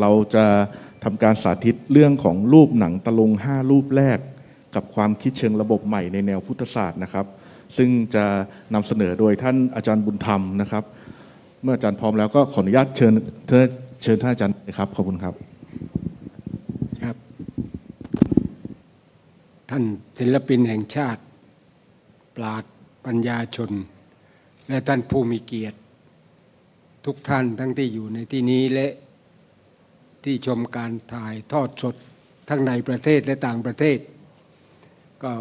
เราจะทำการสาธิตเรื่องของรูปหนังตะลุง 5 รูปแรก กับความคิดเชิงระบบใหม่ในแนวพุทธศาสตร์นะครับ ซึ่งจะนำเสนอโดยท่านอาจารย์บุญธรรมนะครับ เมื่ออาจารย์พร้อมแล้วก็ขออนุญาตเชิญเชิญท่านอาจารย์นะครับขอบคุณครับครับ ท่านศิลปินแห่งชาติ ปราดปัญญาชน และท่านผู้มีเกียรติ ทุกท่านทั้งที่อยู่ในที่นี้และ ที่ชมการถ่ายทอดสดทั้งในประเทศและต่างประเทศ ก็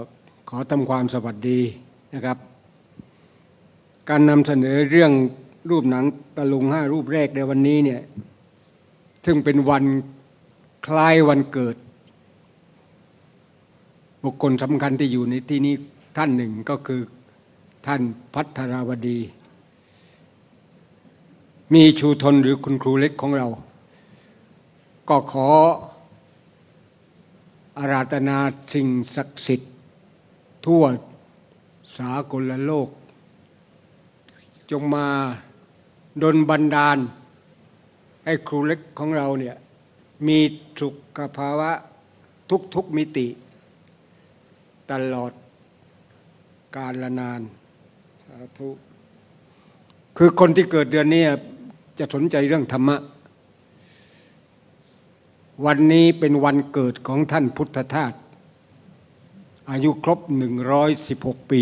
ขอทำความสวัสดีนะครับ การนำเสนอเรื่องรูปหนังตะลุงห้ารูปแรกในวันนี้เนี่ยซึ่งเป็นวันคล้ายวันเกิด บุคคลสำคัญที่อยู่ในที่นี้ท่านหนึ่งก็คือท่านพัทราวดี มีชูทนหรือคุณครูเล็กของเรา ก็ขออาราธนาสิ่งศักดิ์สิทธิ์ ทั่วสากลโลก จงมาดลบันดาล ให้ครูเล็กของเราเนี่ยมีสุขภาวะทุกๆมิติ ตลอดกาลนานสาธุคือคนที่เกิดเดือนนี้จะสนใจเรื่องธรรมะ วันนี้เป็นวันเกิดของท่านพุทธทาสอายุครบ 116 ปี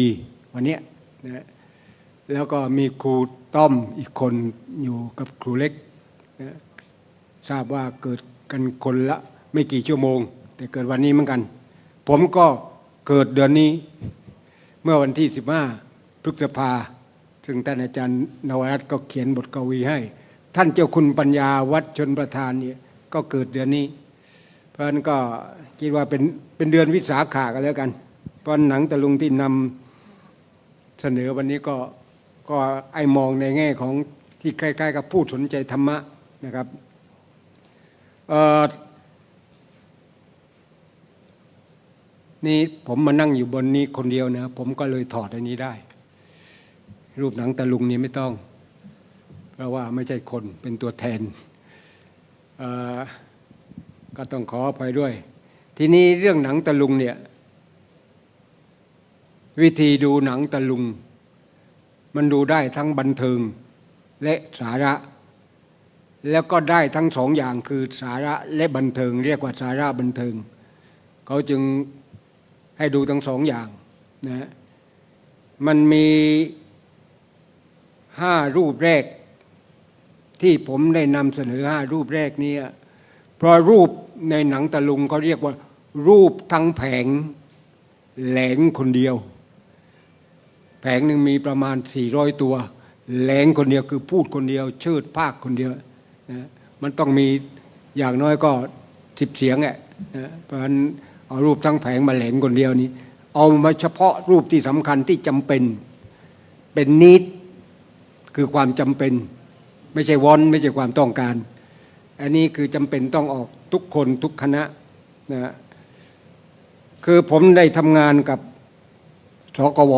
วันนี้นะแล้วก็มีครูต้อมอีกคนอยู่กับครูเล็กนะทราบว่าเกิดกันคนละไม่กี่ชั่วโมง แต่เกิดวันนี้เหมือนกัน ผมก็เกิดเดือนนี้ เมื่อวันที่ 15 พฤษภา ซึ่งท่านอาจารย์นวรัตน์ก็เขียนบทกวีให้ ท่านเจ้าคุณปัญญาวัดชนประธานเนี่ย ก็เกิดเดือนนี้ เพราะนั้นก็คิดว่าเป็นเป็นเดือนวิสาขากันแล้วกัน เพราะหนังตะลุงที่นำเสนอวันนี้ก็ก็ไอมองในแง่ของที่ใกล้ๆกับผู้สนใจธรรมะนะครับนี่ผมมานั่งอยู่บนนี้คนเดียวนะผมก็เลยถอดอันนี้ได้ รูปหนังตะลุงนี้ไม่ต้อง เพราะว่าไม่ใช่คนเป็นตัวแทน ก็ต้องขออภัยด้วย ทีนี้เรื่องหนังตะลุงเนี่ยวิธีดูหนังตะลุง มันดูได้ทั้งบันเทิงและสาระ แล้วก็ได้ทั้งสองอย่างคือสาระและบันเทิง เรียกว่าสาระบันเทิง เขาจึงให้ดูทั้งสองอย่างนะมันมีห้ารูปแรก ที่ผมได้นำเสนอห้ารูปแรกนี้เพราะรูปในหนังตะลุงเขาเรียกว่า รูปทั้งแผงแหลงคนเดียว แผงหนึ่งมีประมาณ 400 ตัว แหลงคนเดียวคือพูดคนเดียว เชิดภาคคนเดียวนะมันต้องมีอย่างน้อยก็สิบเสียงแหละนะเพราะฉะนั้นเอารูปทั้งแผงมาแหลงคนเดียวนี้ เอามาเฉพาะรูปที่สำคัญที่จำเป็นเป็นนิดคือความจำเป็น ไม่ใช่วอนไม่ใช่ความต้องการ อันนี้คือจำเป็นต้องออกทุกคนทุกคณะนะคือผมได้ทำงานกับสกว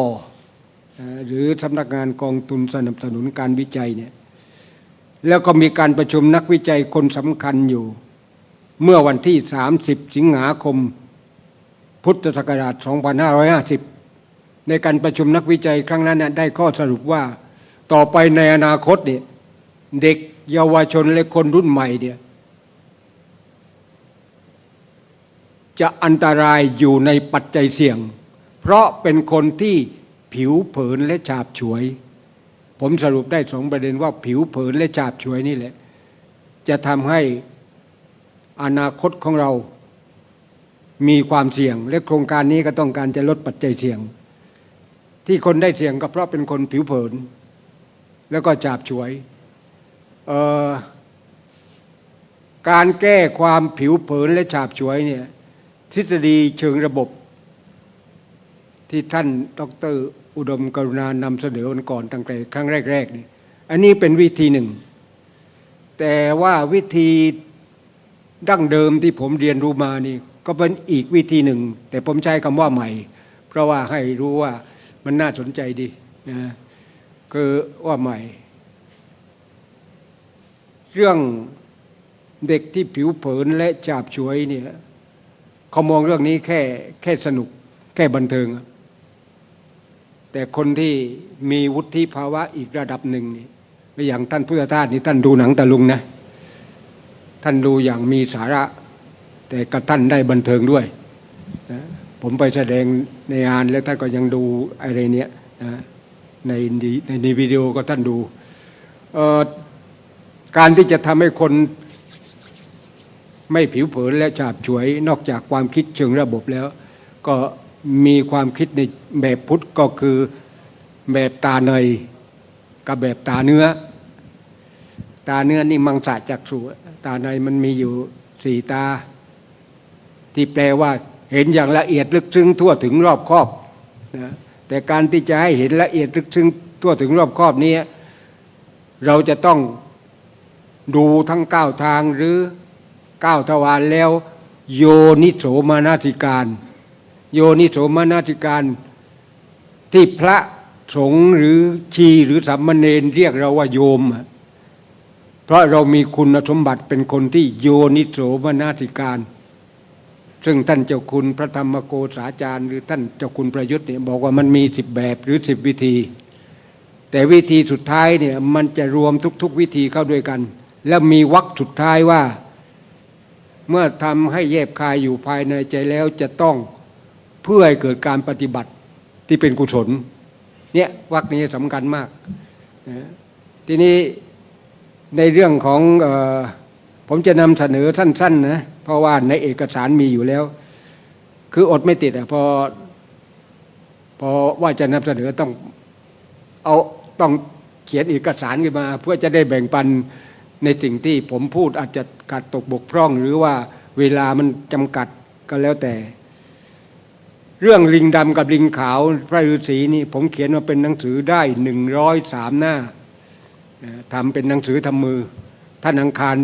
หรือสำนักงานกองทุนสนับสนุนการวิจัยเนี่ยแล้วก็มีการประชุมนักวิจัยคนสำคัญอยู่ เมื่อวันที่ 30 สิงหาคม พุทธศักราช 2550 ในการประชุมนักวิจัยครั้งนั้นได้ข้อสรุปว่าต่อไปในอนาคตเนี่ย เด็กเยาวชนและคนรุ่นใหม่เนี่ยจะอันตรายอยู่ในปัจจัยเสี่ยง เพราะเป็นคนที่ผิวเผินและฉาบฉวย ผมสรุปได้สองประเด็นว่าผิวเผินและฉาบฉวยนี่แหละ จะทำให้อนาคตของเรามีความเสี่ยง และโครงการนี้ก็ต้องการจะลดปัจจัยเสี่ยง ที่คนได้เสี่ยงก็เพราะเป็นคนผิวเผิน แล้วก็ฉาบฉวย การแก้ความผิวเผินและฉาบฉวยเนี่ยทฤษฎีเชิงระบบ ที่ท่านดรอุดมกรุณานำเสนอวันก่อนตั้งแต่ครั้งแรกๆนี่อันนี้เป็นวิธีหนึ่ง แต่ว่าวิธีดั้งเดิมที่ผมเรียนรู้มานี่ก็เป็นอีกวิธีหนึ่ง แต่ผมใช้คำว่าใหม่ เพราะว่าให้รู้ว่ามันน่าสนใจดีนะคือว่าใหม่ เรื่องเด็กที่ผิวเผินและจาบฉวยเนี่ยเขามองเรื่องนี้แค่แค่สนุกแค่บันเทิง แต่คนที่มีวุฒิภาวะอีกระดับหนึ่งนี่ไม่อย่างท่านพุทธทาสนี่ท่านดูหนังตะลุงนะ ท่านดูอย่างมีสาระ แต่กระท่านได้บันเทิงด้วยนะผมไปแสดงในงานแล้วท่านก็ยังดูอะไรเนี้ยนะในในในวิดีโอก็ท่านดูเอ่อ การที่จะทำให้คนไม่ผิวเผินและฉาบฉวย นอกจากความคิดเชิงระบบแล้ว ก็มีความคิดในแบบพุทธก็คือแบบตาเนยกับแบบตาเนื้อ ตาเนื้อนี่มังสะจักสุตาในมันมีอยู่สี่ตา ที่แปลว่าเห็นอย่างละเอียดลึกซึ้งทั่วถึงรอบครอบนะแต่การที่จะให้เห็นละเอียดลึกซึ้งทั่วถึงรอบครอบนี้ เราจะต้อง ดูทั้งเก้าทางหรือเก้าทวารแล้ว โยนิโสมานาติการ โยนิโสมานาติการ ที่พระสงฆ์หรือชีหรือสัมมเนรเรียกเราว่าโยม เพราะเรามีคุณสมบัติเป็นคนที่โยนิโสมนาสิการ ซึ่งท่านเจ้าคุณพระธรรมโกษาจารย์ หรือท่านเจ้าคุณประยุทธ์เนี่ยบอกว่ามันมีสิบแบบหรือสิบวิธี แต่วิธีสุดท้ายเนี่ยมันจะรวมทุก ๆ วิธีเข้าด้วยกัน แล้วมีวรรคสุดท้ายว่า เมื่อทำให้แยบคายอยู่ภายในใจแล้วจะต้องเพื่อให้เกิดการปฏิบัติที่เป็นกุศล เนี่ยวรรคนี้สำคัญมาก ทีนี้ในเรื่องของออผมจะนำเสนอสั้นๆนะเพราะว่าในเอกสารมีอยู่แล้ว คืออดไม่ติดอะพอพอว่าจะนำเสนอต้องเอาต้องเขียนเอกสารขึ้นมา เพื่อจะได้แบ่งปัน ในสิ่งที่ผมพูดอาจจะขาดตกบกพร่อง หรือว่าเวลามันจำกัดก็แล้วแต่ เรื่องลิงดำกับลิงขาวพระฤาษีนี่ผมเขียนมาเป็นหนังสือได้หนึ่งร้อยสามหน้าทำเป็นหนังสือทำมือ ท่านอังคาร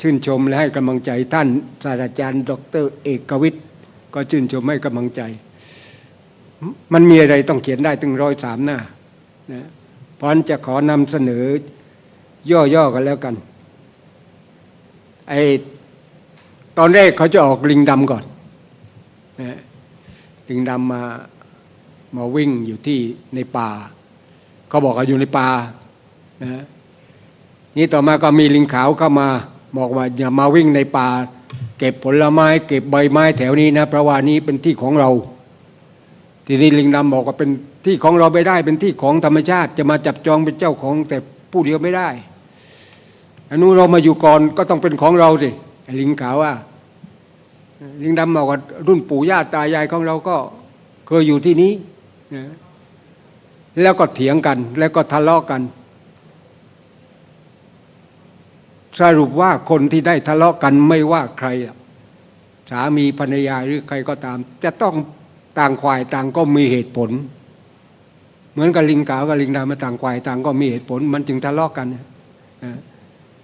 ชื่นชมและให้กำลังใจท่านศาสตราจารย์ ดร เอกวิทย์ ก็ชื่นชมให้กำลังใจ มันมีอะไรต้องเขียนได้ถึงร้อยสามหน้านะเพราะนั้นจะขอนำเสนอ ย่อๆกันแล้วกัน ไอตอนแรกเขาจะออกลิงดำก่อนนะลิงดำมามาวิ่งอยู่ที่ในป่าเขาบอกว่าอยู่ในป่านะนี่ต่อมาก็มีลิงขาวเข้ามาบอกว่าอย่ามาวิ่งในป่า เก็บผลไม้ เก็บใบไม้แถวนี้นะเพราะว่านี้เป็นที่ของเรา ทีนี้ลิงดำบอกว่าเป็นที่ของเราไม่ได้เป็นที่ของธรรมชาติ จะมาจับจองเป็นเจ้าของแต่ ผู้เดียวไม่ได้อันนู้นเรามาอยู่ก่อนก็ต้องเป็นของเราสิลิงขาวว่า ลิงดำบอกว่ารุ่นปู่ย่าตายายของเราก็เคยอยู่ที่นี้นะแล้วก็เถียงกัน แล้วก็ทะเลาะกัน สรุปว่าคนที่ได้ทะเลาะกันไม่ว่าใครสามีภรรยาหรือใครก็ตาม จะต้องต่างควายต่างก็มีเหตุผล เหมือนกับลิงขาวกับลิงดำมาต่างควายต่างก็มีเหตุผลมันจึงทะเลาะกันนะ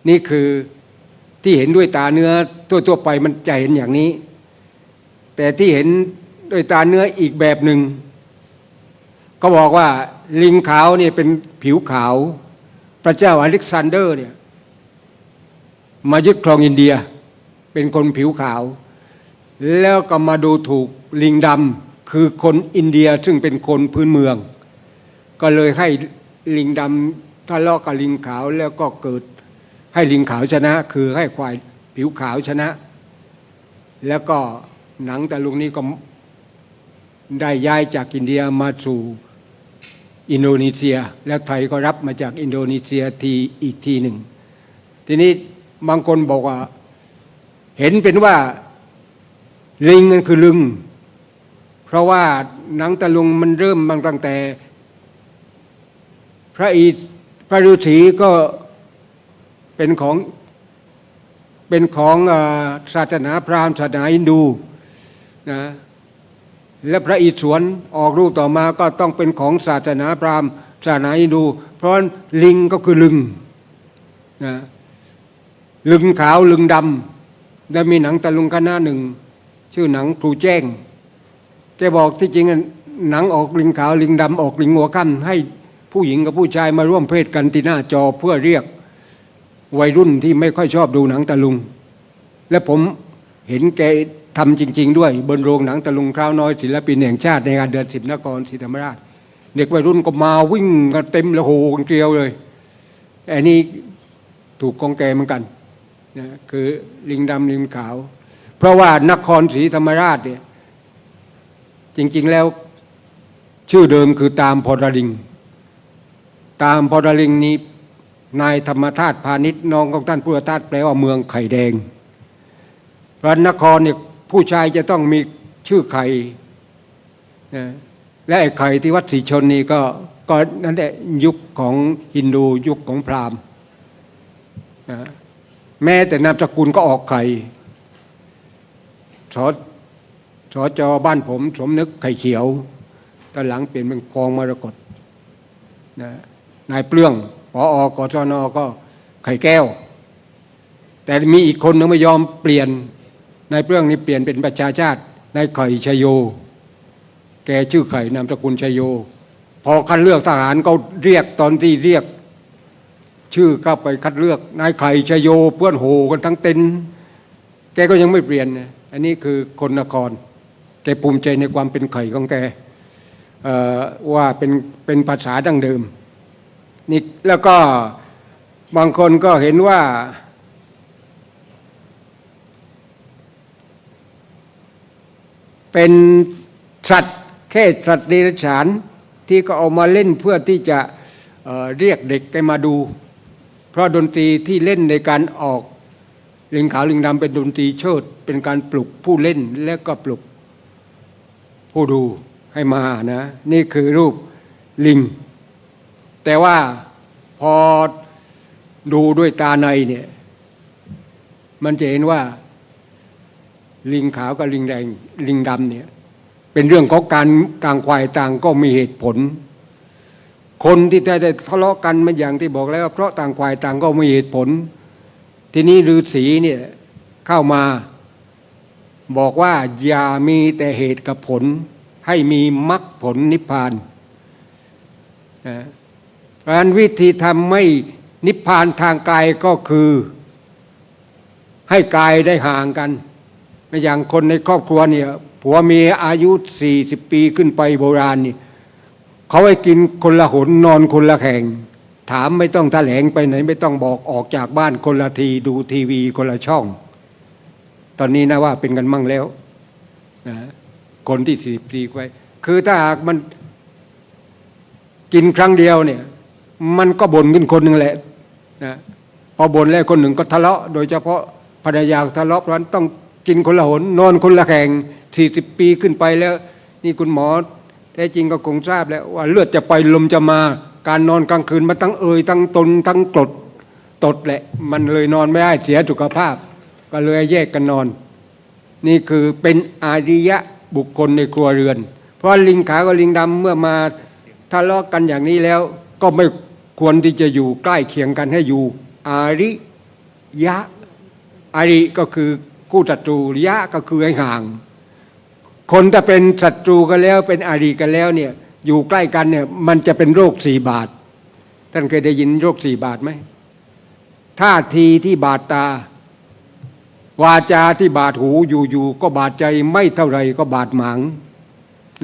นี่คือที่เห็นด้วยตาเนื้อทั่วๆไปมันจะเห็นอย่างนี้ แต่ที่เห็นด้วยตาเนื้ออีกแบบหนึ่งก็บอกว่าลิงขาวเนี่ยเป็นผิวขาว พระเจ้าอเล็กซานเดอร์เนี่ยมายึดครองอินเดีย เป็นคนผิวขาว แล้วก็มาดูถูกลิงดำคือคนอินเดียซึ่งเป็นคนพื้นเมือง ก็เลยให้ลิงดำทะเลาะกับลิงขาวแล้วก็เกิดให้ลิงขาวชนะ คือให้ควายผิวขาวชนะ แล้วก็หนังตะลุงนี้ก็ได้ย้ายจากอินเดียมาสู่อินโดนีเซีย แล้วไทยก็รับมาจากอินโดนีเซียทีอีกทีหนึ่ง ทีนี้บางคนบอกว่า เห็นเป็นว่าลิงนั่นคือลึง เพราะว่าหนังตะลุงมันเริ่มมาตั้งแต่ พระอีพระฤาษีก็เป็นของเป็นของศาสนาพราหมณ์ศาสนาฮินดูนะและพระอิศวรออกรูปต่อมาก็ต้องเป็นของศาสนาพราหมณ์ศาสนาฮินดู เพราะลิงก็คือลึงนะลึงขาวลึงดำและมีหนังตะลุงคณะหนึ่ง ชื่อหนังครูแจ้งแกบอกที่จริงหนังออกลิงขาวลิงดำออกลิงหัวค่ำให้ ผู้หญิงกับผู้ชายมาร่วมเพศกันที่หน้าจอเพื่อเรียกวัยรุ่นที่ไม่ค่อยชอบดูหนังตะลุง และผมเห็นแกทำจริง ๆ ด้วยบนโรงหนังตะลุงคราวน้อยศิลปินแห่งชาติในงานเดือนสิบนครศรีธรรมราช เด็กวัยรุ่นก็มาวิ่งกันเต็มลยโหกันเกลียวเลยอันนี้ถูกกองแกเหมือนกันนะคือลิงดำลิงขาว เพราะว่านครศรีธรรมราชเนี่ยจริง ๆแล้วชื่อเดิมคือตามพอรลิง ตามพรลิงนี้นายธรรมธาตุพาณิชย์น้องของท่านพุทธทาสแปลว่าเมืองไข่แดงพระนครเนี่ยผู้ชายจะต้องมีชื่อไข่นะและไอ้ไข่ที่วัดศรีชนนี่ก็ก็นั่นแหละยุคของฮินดูยุคของพราหมณ์นะแม้แต่นามสกุลก็ออกไข่สอสอจอบ้านผม สมนึกไข่เขียวตอนหลังเปลี่ยนเป็นคลองมรกตนะ นายเปลื้องปออกศนก็ไข่แก้ว แต่มีอีกคนนึงไม่ยอมเปลี่ยนนายเปลื้องนี่เปลี่ยนเป็นประชาชาตินายไข่ชยโย แกชื่อไข่นามสกุลชยโย พอคัดเลือกทหารก็เรียกตอนที่เรียก ชื่อเข้าไปคัดเลือกนายไข่ชยโย เพื่อนโหกันทั้งเต็นแกก็ยังไม่เปลี่ยนนะอันนี้คือคนนคร แกภูมิใจในความเป็นไข่ของแกเอ่อว่าเป็นเป็นภาษาดั้งเดิม นี่แล้วก็บางคนก็เห็นว่า เป็นสัตว์แค่สัตว์เดรัจฉาน ที่ก็เอามาเล่นเพื่อที่จะเเรียกเด็กไปมาดู เพราะดนตรีที่เล่นในการออกลิงขาวลิงดำเป็นดนตรีเชิดเป็นการปลุกผู้เล่นและก็ปลุกผู้ดูให้มานะ นี่คือรูปลิง แต่ว่าพอดูด้วยตาในเนี่ย มันจะเห็นว่า ลิงขาวกับลิงแดงลิงดำเนี่ย เป็นเรื่องของการต่างควายต่างก็มีเหตุผล คนที่ได้ทะเลาะกันมันอย่างที่บอกแล้ว เพราะต่างควายต่างก็มีเหตุผล ทีนี้ฤาษีเนี่ยเข้ามาบอกว่าอย่ามีแต่เหตุกับผล ให้มีมรรคผลนิพพานนะ เพราะนั้นวิธีทำไม่นิพพานทางกายก็คือ ให้กายได้ห่างกัน อย่างคนในครอบครัวเนี่ยผัวเมียอายุ40ปีขึ้นไปโบราณนี่เขาให้กินคนละหนนอนคนละแข่ง ถามไม่ต้องแถลงไปไหน ไม่ต้องบอกออกจากบ้านคนละทีดูทีวีคนละช่อง ตอนนี้นะว่าเป็นกันมั่งแล้วนะคนที่สี่ปีไปคือถ้าหากมันกินครั้งเดียวเนี่ย มันก็บ่นขึ้นคนหนึ่งแหละนะพอบ่นแล้วคนหนึ่งก็ทะเลาะ โดยเฉพาะภรรยาทะเลาะเพราะนั้นต้องกินคนละหนนอนคนละแข่งสี่สิบปีขึ้นไปแล้ว นี่คุณหมอแท้จริงก็คงทราบแล้วว่าเลือดจะไปลมจะมา การนอนกลางคืนมันทั้งเอ่ยทั้งตนทั้งกรดตดแหละ มันเลยนอนไม่ได้เสียสุขภาพ ก็เลยแยกกันนอน นี่คือเป็นอาริยะบุคคลในครัวเรือน เพราะลิงขาวกับลิงดำเมื่อมาทะเลาะกันอย่างนี้แล้วก็ไม่ ควรที่จะอยู่ใกล้เคียงกันให้อยู่ อาริยะ อาริก็คือคู่ศัตรูยะก็คือให้ห่าง คนถ้าเป็นศัตรูกันแล้วเป็นอารีกันแล้วเนี่ยอยู่ใกล้กันเนี่ยมันจะเป็นโรคสี่บาท ท่านเคยได้ยินโรคสี่บาทไหมท่าทีที่บาดตา วาจาที่บาดหูอยู่ๆก็บาดใจไม่เท่าไรก็บาดหมาง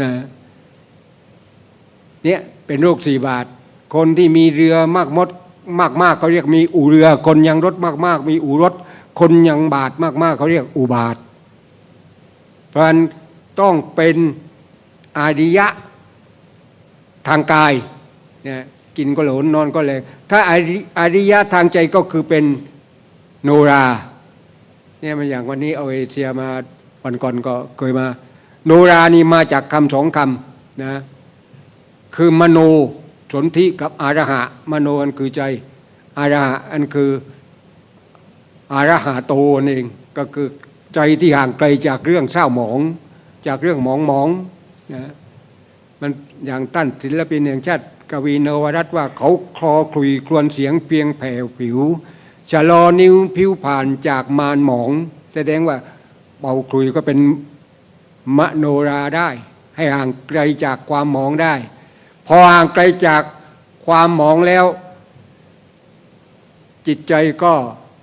นะเนี่ยเป็นโรคสี่บาท คนที่มีเรือมากมดมากๆเขาเรียกมีอู่เรือ คนยังรถมากๆมีอู่รถ คนยังบาดมากๆเขาเรียกอุบาท เพราะนั้นต้องเป็นอาริยะทางกายเนี่ยกินก็หลนนอนก็แรงถ้าอธิอาริยะทางใจก็คือเป็นโนราเนี่ยมันอย่างวันนี้เอาเอเชียมาวันก่อนก็เคยมา โนรานี่มาจากคำสองคำนะคือมโน สนธิกับอารหะมโนอันคือใจอารหะอันคืออารหะโตนเองก็คือใจที่ห่างไกลจากเรื่องเศร้าหมอง จากเรื่องหมองหมองนะมันอย่างตั้นศิลปินแห่งชาติกวีนวรัตว่าเขาคลอคลุยครวญเสียงเพียงแผ่วผิวชะลอนิ้วผิวผ่านจากมารหมอง แสดงว่าเป่าคลุยก็เป็นมโนราได้ ให้ห่างไกลจากความหมองได้ อห่างไกลจากความหมองแล้ว จิตใจก็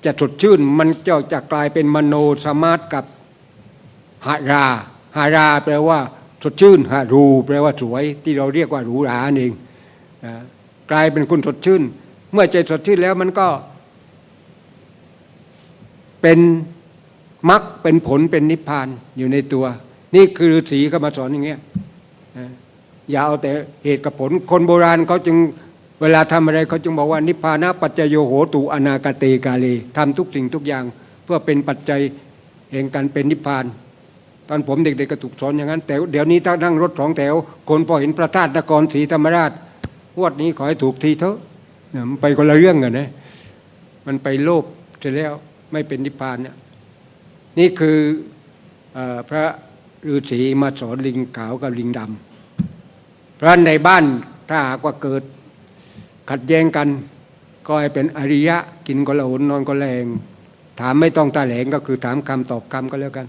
จะสดชื่นมันจะจะกลายเป็นมโนสมาร์ทกับหาราหาราแปลว่าสดชื่นหารูแปลว่าสวย ที่เราเรียกว่าหรูหราเองกลายเป็นคนสดชื่น เมื่อใจสดชื่นแล้วมันก็ เป็นมรรคเป็นผลเป็นนิพพานอยู่ในตัว นี่คือฤาษีก็มาสอนอย่างเงี้ย อย่าเอาแต่เหตุกับผล คนโบราณเขาจึงเวลาทำอะไรเขาจึงบอกว่านิพพานะปัจจโยโหตุอนาคเตกาเลทำทุกสิ่งทุกอย่าง เพื่อเป็นปัจจัยแห่งการเป็นนิพพาน ตอนผมเด็กๆก็ถูกสอนอย่างนั้น แต่เดี๋ยวนี้ถ้านั่งรถสองแถว คนพอเห็นพระธาตุนครศรีธรรมราชงวดนี้ขอให้ถูกทีเถอะมันไปคนละเรื่องกันนะมันไปโลภเสร็จแล้วไม่เป็นนิพพานเนี่ยนี่คือออพระฤาษีมาสอนลิงขาวกับลิงดำ เพราะในบ้านถ้าหากว่าเกิดขัดแย้งกัน ก็ให้เป็นอริยะกินก็ละหนนอนก็แรงถามไม่ต้องตาแหลงก็คือถามคำตอบคำก็แล้วกัน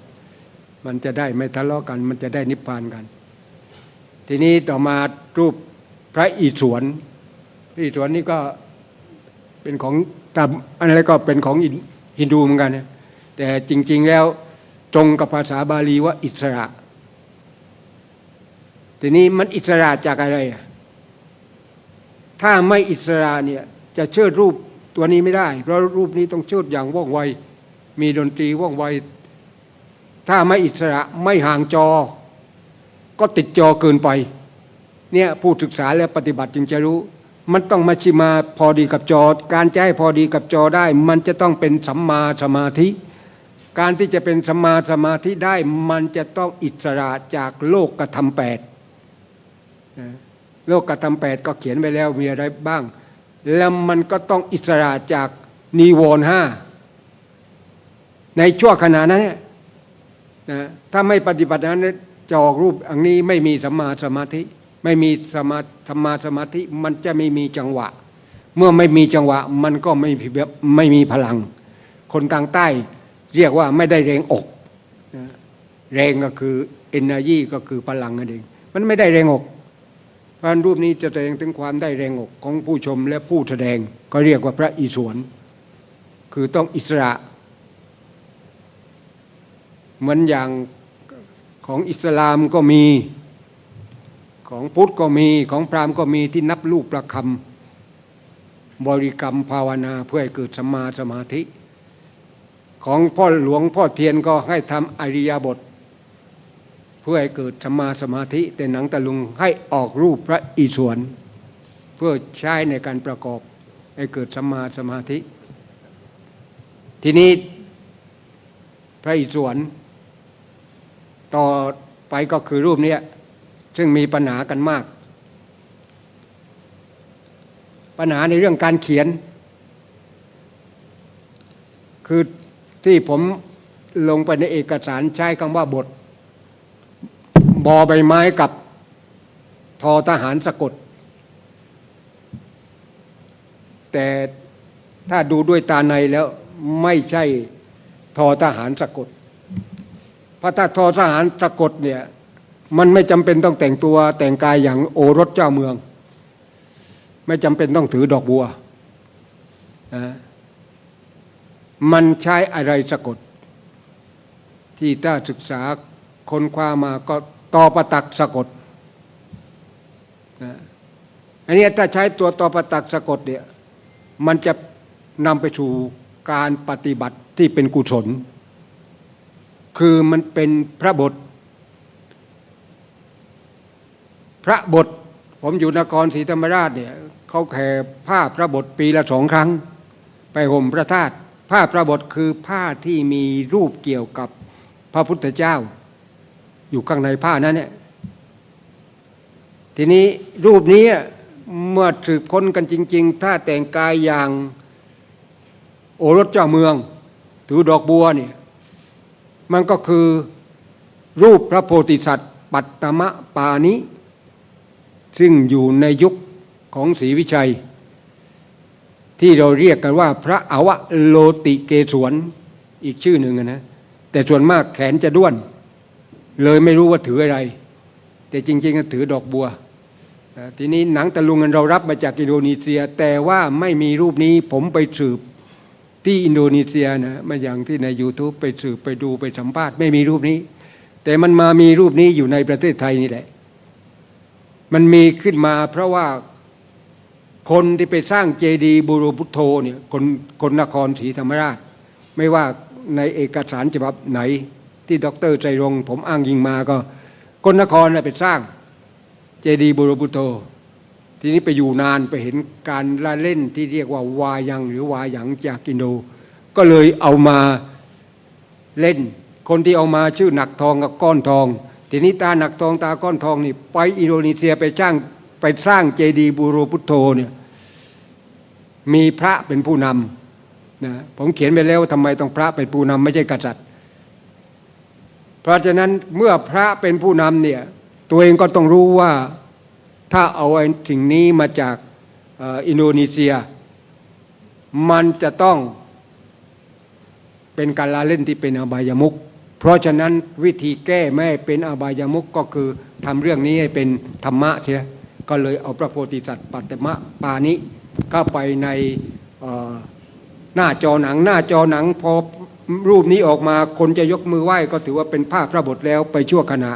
มันจะได้ไม่ทะเลาะกัน มันจะได้นิพพานกัน ทีนี้ต่อมารูปพระอิศวรพระอิศวรนี่ก็เป็นของตามอะไรก็เป็นของฮินดูเหมือนกันนะแต่จริง ๆแล้วตรงกับภาษาบาลีว่าอิสระ ทีนี้มันอิสระจากอะไรถ้าไม่อิสระเนี่ยจะเชิดรูปตัวนี้ไม่ได้ เพราะรูปนี้ต้องเชิดอย่างว่องไว มีดนตรีว่องไว ถ้าไม่อิสระไม่ห่างจอ ก็ติดจอเกินไปเนี่ยผู้ศึกษาและปฏิบัติจึงจะรู้ มันต้องมาชิมาพอดีกับจอ การจะให้พอดีกับจอได้ มันจะต้องเป็นสัมมาสมาธิ การที่จะเป็นสัมมาสมาธิได้ มันจะต้องอิสระจากโลกกระทำแปด โลกกระทำแปดก็เขียนไว้แล้วมีอะไรบ้าง แล้วมันก็ต้องอิสระจากนิวรณ์ห้าในชั่วขณะนั้นเนี่ยนะถ้าไม่ปฏิบัตินั้นจะออกรูปอันนี้ไม่มีสัมมาสมาธิ ไม่มีสมาสัมมาสมาธิมันจะไม่มีจังหวะ เมื่อไม่มีจังหวะ มันก็ไม่มีไม่มีพลัง คนทางใต้เรียกว่าไม่ได้แรงอกนะแรงก็คือ energy ก็คือพลังนั่นเอง มันไม่ได้แรงอก พระรูปนี้จะแสดงถึงความได้แรงอกของผู้ชมและผู้แสดงก็เรียกว่าพระอิศวรคือต้องอิสระ เหมือนอย่างของอิสลามก็มีของพุทธก็มีของพราหมณ์ก็มีที่นับลูกประคำบริกรรมภาวนาเพื่อให้เกิดสัมมาสมาธิ ของพ่อหลวงพ่อเทียนก็ให้ทำอริยบท พื่อให้เกิดสัมมาสมาธิแต่หนังตะลุงให้ออกรูปพระอิศวรเพื่อใช้ในการประกอบให้เกิดสัมมาสมาธิ ทีนี้พระอิศวรต่อไปก็คือรูปนี้ซึ่งมีปัญหากันมาก ปัญหาในเรื่องการเขียน คือที่ผมลงไปในเอกสารใช้คำว่าบท บอใบไม้กับทอทหารสะกด แต่ถ้าดูด้วยตาในแล้วไม่ใช่ทอทหารสะกด เพราะถ้าทอทหารสะกดเนี่ยมันไม่จำเป็นต้องแต่งตัวแต่งกายอย่างโอรสเจ้าเมือง ไม่จำเป็นต้องถือดอกบัวนะมันใช้อะไรสะกด ที่ถ้าศึกษา คนคว้ามาก็ตอประตักสะกดนะอันนี้ถ้าใช้ตัวตอประตักสะกดเนี่ยมันจะนำไปสู่การปฏิบัติที่เป็นกุศล คือมันเป็นพระบท พระบท ผมอยู่นครศรีธรรมราชเนี่ยเขาแข่ผ้าพระบทปีละสองครั้ง ไปห่มพระธาตุผ้าพระบทคือผ้าที่มีรูปเกี่ยวกับพระพุทธเจ้า อยู่ข้างในผ้านั้นเนี่ยทีนี้รูปนี้เมื่อสืบค้นกันจริง ๆ ถ้าแต่งกายอย่างโอรสเจ้าเมือง ถือดอกบัวเนี่ยมันก็คือรูปพระโพธิสัตว์ ปัตตมะปานิซึ่งอยู่ในยุคของศรีวิชัย ที่เราเรียกกันว่า พระอวโลติเกศวนอีกชื่อหนึ่งนะแต่ส่วนมากแขนจะด้วน เลยไม่รู้ว่าถืออะไร แต่จริงๆก็ถือดอกบัวทีนี้หนังตะลุงเรารับมาจากอินโดนีเซีย แต่ว่าไม่มีรูปนี้ผมไปสืบที่อินโดนีเซียนะมาอย่างที่ใน YouTube ไปสืบไปดูไปสัมภาษณ์ไม่มีรูปนี้ แต่มันมามีรูปนี้อยู่ในประเทศไทยนี่แหละ มันมีขึ้นมาเพราะว่าคนที่ไปสร้างเจดีย์บูโรพุทโธเนี่ยคนคนนครศรีธรรมราช ไม่ว่าในเอกสารฉบับไหน ที่ดรใจรงผมอ้างยิงมาก็คนนครไปสร้างเจดีย์บูโรพุโธทีนี้ไปอยู่นานไปเห็นการละเล่นที่เรียกว่าวายังหรือวายังจากอินโด ก็เลยเอามาเล่น คนที่เอามาชื่อหนักทองกับก้อนทอง ทีนี้ตาหนักทองตาก้อนทองนี่ไปอินโดนีเซียไปสร้างไปสร้างเจดีย์บูโรพุทโธเนี่ยมีพระเป็นผู้นำนะผมเขียนไปแล้วว่าทำไมต้องพระเป็นผู้นำไม่ใช่กษัตริย์ ราะฉะนั้นเมื่อพระเป็นผู้นำเนี่ยตัวเองก็ต้องรู้ว่าถ้าเอาไอ้สิ่งนี้มาจากอินโดนีเซีย มันจะต้องเป็นการละเล่นที่เป็นอบายมุกเพราะฉะนั้นวิธีแก้ไม่เป็นอบายมุกก็คือทำเรื่องนี้ให้เป็นธรรมะเสียก็เลยเอาพระโพธิสัตว์ปัตตมะปานิเข้าไปในหน้าจอหนังหน้าจอหนังพอ รูปนี้ออกมาคนจะยกมือไหว้ก็ถือว่าเป็นภาพพระบทแล้วไปชั่วขณะ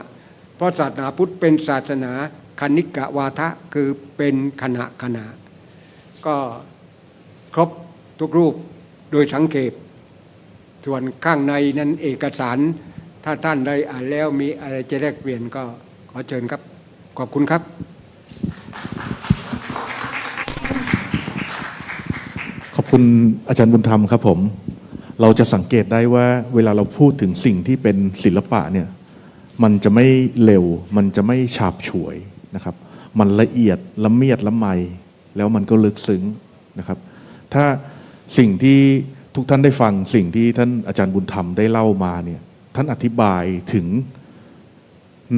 เพราะศาสนาพุทธเป็นศาสนาคณิกะวาทะคือเป็นขณะขณะ ก็ครบทุกรูปโดยสังเกต ส่วนข้างในนั้นเอกสาร ถ้าท่านได้อ่านแล้วมีอะไรจะแลกเปลี่ยนก็ขอเชิญครับ ขอบคุณครับขอบคุณอาจารย์บุญธรรมครับผม เราจะสังเกตได้ว่าเวลาเราพูดถึงสิ่งที่เป็นศิลปะเนี่ยมันจะไม่เร็ว มันจะไม่ฉาบฉวยนะครับ มันละเอียดละเมียดละไม แล้วมันก็ลึกซึ้งนะครับ ถ้าสิ่งที่ทุกท่านได้ฟังสิ่งที่ท่านอาจารย์บุญธรรมได้เล่ามาเนี่ยท่านอธิบายถึง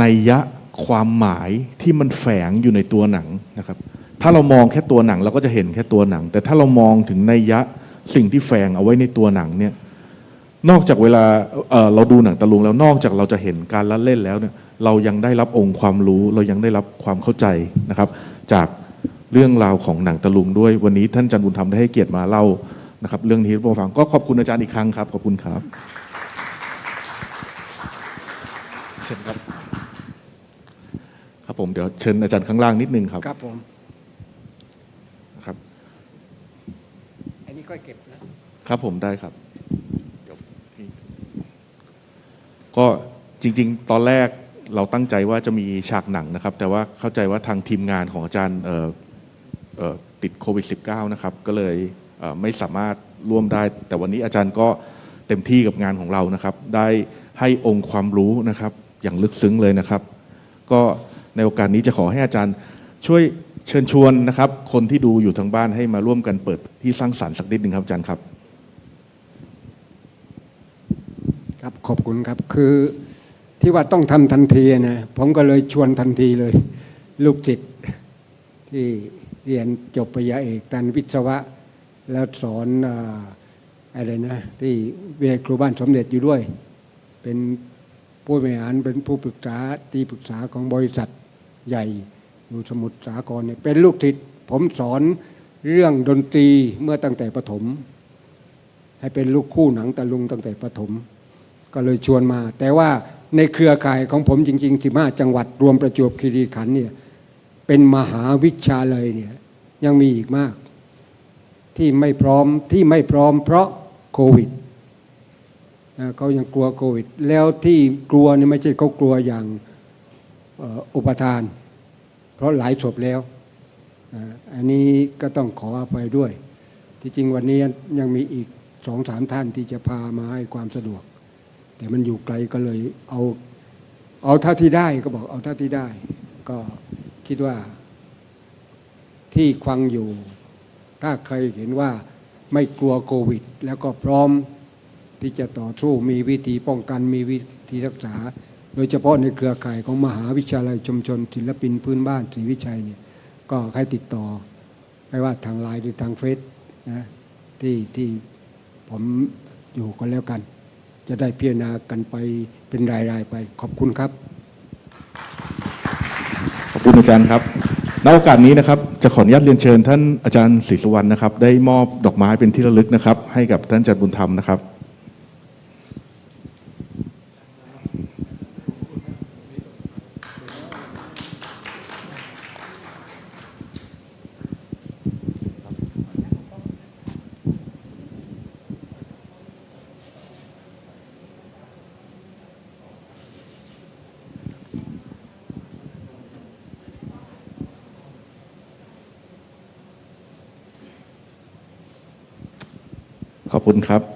นัยยะความหมายที่มันแฝงอยู่ในตัวหนังนะครับ ถ้าเรามองแค่ตัวหนังเราก็จะเห็นแค่ตัวหนัง แต่ถ้าเรามองถึงนัยยะ สิ่งที่แฝงเอาไว้ในตัวหนังเนี่ยนอกจากเวลาเอ่อเราดูหนังตะลุงแล้วนอกจากเราจะเห็นการละเล่นแล้วเนี่ยเรายังได้รับองค์ความรู้เรายังได้รับความเข้าใจนะครับ จากเรื่องราวของหนังตะลุงด้วยวันนี้ท่านอาจันบุญธรรมได้ให้เกียรติมาเล่านะครับ เรื่องนี้ให้พวกเราฟังก็ขอบคุณอาจารย์อีกครั้งครับขอบคุณครับเชิญครับ ครับผมเดี๋ยวเชิญอาจารย์ข้างล่างนิดนึงครับครับผม ครับ อันนี้ก็เก็บนะครับผมได้ครับ ก็จริง ๆ ตอนแรกเราตั้งใจว่าจะมีฉากหนังนะครับ แต่ว่าเข้าใจว่าทางทีมงานของอาจารย์ติดโควิด -19 นะครับ ก็เลยเไม่สามารถร่วมได้ แต่วันนี้อาจารย์ก็เต็มที่กับงานของเรานะครับ ได้ให้องค์ความรู้นะครับ อย่างลึกซึ้งเลยนะครับ ก็ในโอกาสนี้จะขอให้อาจารย์ช่วย เชิญชวนนะครับ คนที่ดูอยู่ทางบ้านให้มาร่วมกันเปิดที่สร้างสรรค์สักนิดหนึ่งครับอาจารย์ครับ ครับขอบคุณครับคือที่ว่าต้องทำทันทีนะผมก็เลยชวนทันทีเลย ลูกจิตที่เรียนจบปริญญาเอกด้านวิศวะ แล้วสอนอะไรนะที่เวครูบ้านสมเด็จอยู่ด้วย เป็นผู้บริหารเป็นผู้ปรึกษาที่ปรึกษาของบริษัทใหญ่ อยู่สมุทรสาครเนี่ยเป็นลูกศิษย์ผมสอนเรื่องดนตรีเมื่อตั้งแต่ประถมให้เป็นลูกคู่หนังตะลุงตั้งแต่ประถมก็เลยชวนมา แต่ว่าในเครือข่ายของผมจริงๆ 15 จังหวัดรวมประจวบคีรีขันธ์เนี่ยเป็นมหาวิชาเลยเนี่ยยังมีอีกมาก ที่ไม่พร้อมที่ไม่พร้อมเพราะโควิดเขายังกลัวโควิด แล้วที่กลัวนี่ไม่ใช่เขากลัวอย่างอุปทาน ราะหลายศพแล้ว อันนี้ก็ต้องขออภัยด้วย ที่จริงวันนี้ยังมีอีกสองสามท่านที่จะพามาให้ความสะดวก แต่มันอยู่ไกลก็เลยเอาเอาเท่าที่ได้ก็บอกเอาเท่าที่ได้ ก็คิดว่าที่ควังอยู่ ถ้าใครเห็นว่าไม่กลัวโควิด แล้วก็พร้อมที่จะต่อสู้มีวิธีป้องกันมีวิธีรักษา โดยเฉพาะในเครือข่ายของมหาวิทยาลัยชุมชน ศิลปินพื้นบ้านศรีวิชัยเนี่ยก็ให้ติดต่อไม่ว่าทางไลน์หรือทางเฟซนะที่ที่ผมอยู่ก็แล้วกัน จะได้พิจารณากันไปเป็นรายๆไป ขอบคุณครับ ขอบคุณอาจารย์ครับณโอกาสนี้นะครับจะขออนุญาตเรียนเชิญท่านอาจารย์ศรีสุวรรณนะครับ ได้มอบดอกไม้เป็นที่ระลึกนะครับ ให้กับท่านอาจารย์บุญธรรมนะครับขอบ คุณครับ